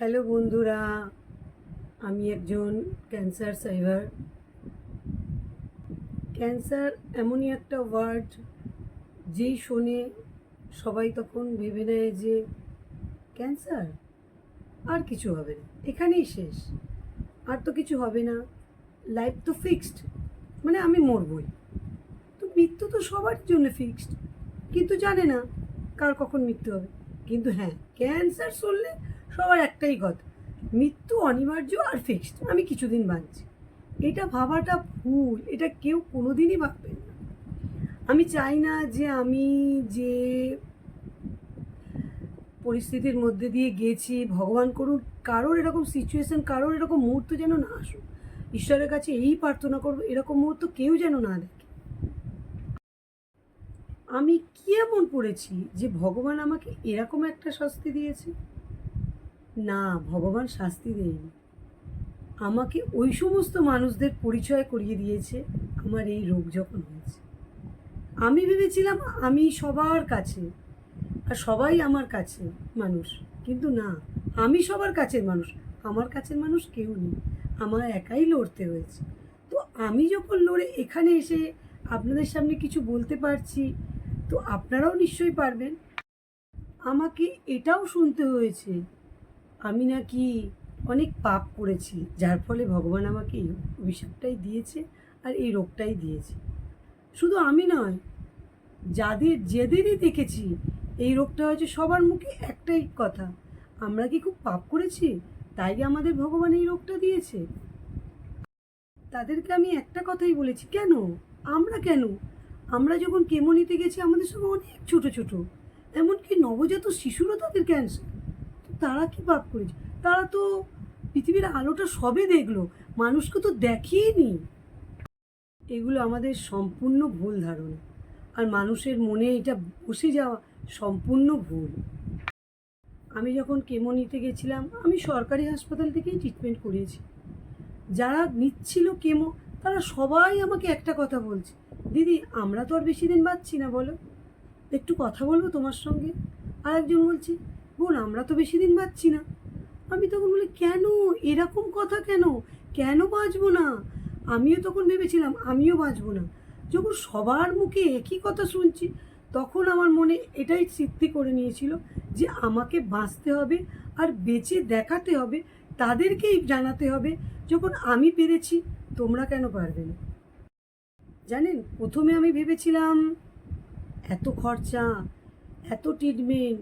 Hello বন্ধুরা, আমি একজন ক্যান্সার সাইভার ক্যান্সার এমনই একটা ওয়ার্ড যেই শোনে সবাই তখন ভেবে নেয় যে ক্যান্সার আর কিছু হবে না, এখানেই শেষ। আর তো কিছু হবে না লাইফ তো ফিক্সড মানে আমি মরবই। তো মৃত্যু তো সবার জন্য ফিক্সড কিন্তু জানে না কার কখন মৃত্যু হবে। কিন্তু হ্যাঁ ক্যান্সার শুনলে সবার একটাই কথা, মৃত্যু অনিবার্য আর ফিক্সড আমি কিছুদিন বাঁচছি। এটা ভাবাটা ভুল, এটা কেউ কোনোদিনই ভাববে না। আমি চাই না যে আমি যে পরিস্থিতির মধ্যে দিয়ে গেছি, ভগবান করুন কারোর এরকম সিচুয়েশন কারোর এরকম মুহূর্ত যেন না আসুক। ঈশ্বরের কাছে এই প্রার্থনা করব, এরকম মুহূর্ত কেউ যেন না দেখে। আমি কি এমন করেছি যে ভগবান আমাকে এরকম একটা শাস্তি দিয়েছে? না, ভগবান শাস্তি দেয়নি। আমাকে ওই সমস্ত মানুষদের পরিচয় করিয়ে দিয়েছে আমার এই রোগ যখন হয়েছে। আমি ভেবেছিলাম আমি সবার কাছে আর সবাই আমার কাছে মানুষ, কিন্তু না, আমি সবার কাছের মানুষ, আমার কাছের মানুষ কেউ নেই, আমার একাই লড়তে হয়েছে। তো আমি যখন লড়ে এখানে এসে আপনাদের সামনে কিছু বলতে পারছি, তো আপনারাও নিশ্চয়ই পারবেন। আমাকে এটাও শুনতে হয়েছে আমি নাকি অনেক পাপ করেছি, যার ফলে ভগবান আমাকে এই অভিশাপটাই দিয়েছে আর এই রোগটাই দিয়েছে। শুধু আমি নয়, যাদের যেদেরই দেখেছি, এই রোগটা হয়েছে সবার মুখে একটাই কথা, আমরা কি খুব পাপ করেছি? তাই আমাদের ভগবান এই রোগটা দিয়েছে? তাদেরকে আমি একটা কথাই বলেছি, কেন? আমরা কেন? আমরা যখন কেমো নিতে গেছি, আমাদের সঙ্গে অনেক ছোট ছোট, এমনকি নবজাত শিশুরও তাদের ক্যান্সার তারা কি পাপ করেছে? তারা তো পৃথিবীর আলোটা সবে দেখল। মানুষকে তো দেখেইনি। এগুলো আমাদের সম্পূর্ণ ভুল ধারণা। আর মানুষের মনে এটা বসে যাওয়া সম্পূর্ণ ভুল। আমি যখন কেমো নিতে গেছিলাম, আমি সরকারি হাসপাতাল থেকেই ট্রিটমেন্ট করিয়েছি। যারা নিচ্ছিল কেমো তারা সবাই আমাকে একটা কথা বলছে, দিদি, আমরা তো আর বেশি দিন বাঁচছি না, বলো। একটু কথা বলব তোমার সঙ্গে? আর একজন বলছে বোন আমরা তো বেশি দিন বাঁচছি না। আমি তখন বলি, কেন? এরকম কথা কেন? কেন বাঁচবো না? আমিও তখন ভেবেছিলাম, আমিও বাঁচবো না। যখন সবার মুখে একই কথা শুনছি, তখন আমার মনে এটাই সিদ্ধি করে নিয়েছিল যে আমাকে বাঁচতে হবে আর বেঁচে দেখাতে হবে, তাদেরকেই জানাতে হবে, যখন আমি পেরেছি, তোমরা কেন পারবে না? জানেন, প্রথমে আমি ভেবেছিলাম, এত খরচা, এত ট্রিটমেন্ট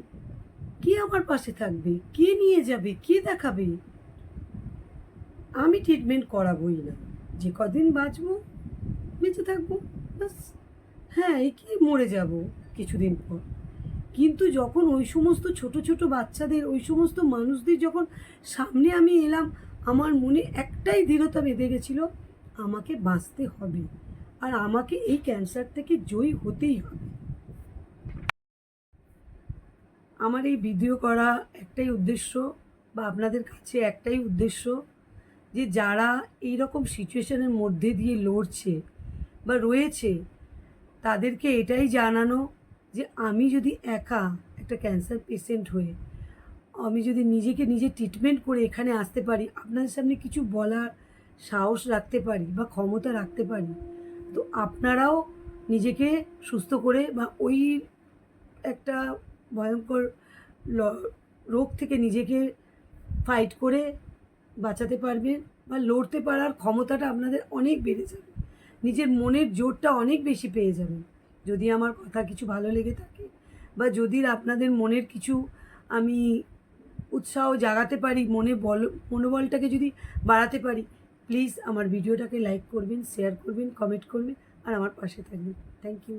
কে আমার পাশে থাকবে? কে নিয়ে যাবে? কে দেখাবে? আমি ট্রিটমেন্ট করাবোই না। যে কদিন বাঁচবো, বেঁচে থাকব, ব্যাস। হ্যাঁ এই কি মরে যাব কিছুদিন পর। কিন্তু যখন ওই সমস্ত ছোট ছোট বাচ্চাদের, ওই সমস্ত মানুষদের যখন সামনে আমি এলাম, আমার মনে একটাই দৃঢ়তা বেঁধে গেছিল, আমাকে বাঁচতে হবে। আর আমাকে এই ক্যান্সার থেকে জয়ী হতেই হবে। আমার এই ভিডিও করা একটাই উদ্দেশ্য বা আপনাদের কাছে একটাই উদ্দেশ্য যে যারা এই রকম সিচুয়েশনের মধ্যে দিয়ে লড়ছে বা রয়েছে, তাদেরকে এটাই জানানো যে আমি যদি একা একটা ক্যান্সার পেশেন্ট হয়ে, আমি যদি নিজেকে নিজে ট্রিটমেন্ট করে এখানে আসতে পারি, আপনাদের সামনে কিছু বলার সাহস রাখতে পারি বা ক্ষমতা রাখতে পারি, তো আপনারাও নিজেকে সুস্থ করে বা ওই একটা ভয়ঙ্কর রোগ থেকে নিজেকে ফাইট করে বাঁচাতে পারবেন বা লড়তে পারার ক্ষমতাটা আপনাদের অনেক বেড়ে যাবে। নিজের মনের জোরটা অনেক বেশি পেয়ে যাবেন। যদি আমার কথা কিছু ভালো লেগে থাকে বা যদি আপনাদের মনের কিছু আমি উৎসাহ জাগাতে পারি, মনে বল, মনোবলটাকে যদি বাড়াতে পারি প্লিজ আমার ভিডিওটাকে লাইক করবেন শেয়ার করবেন কমেন্ট করবেন, আর আমার পাশে থাকবেন। Thank you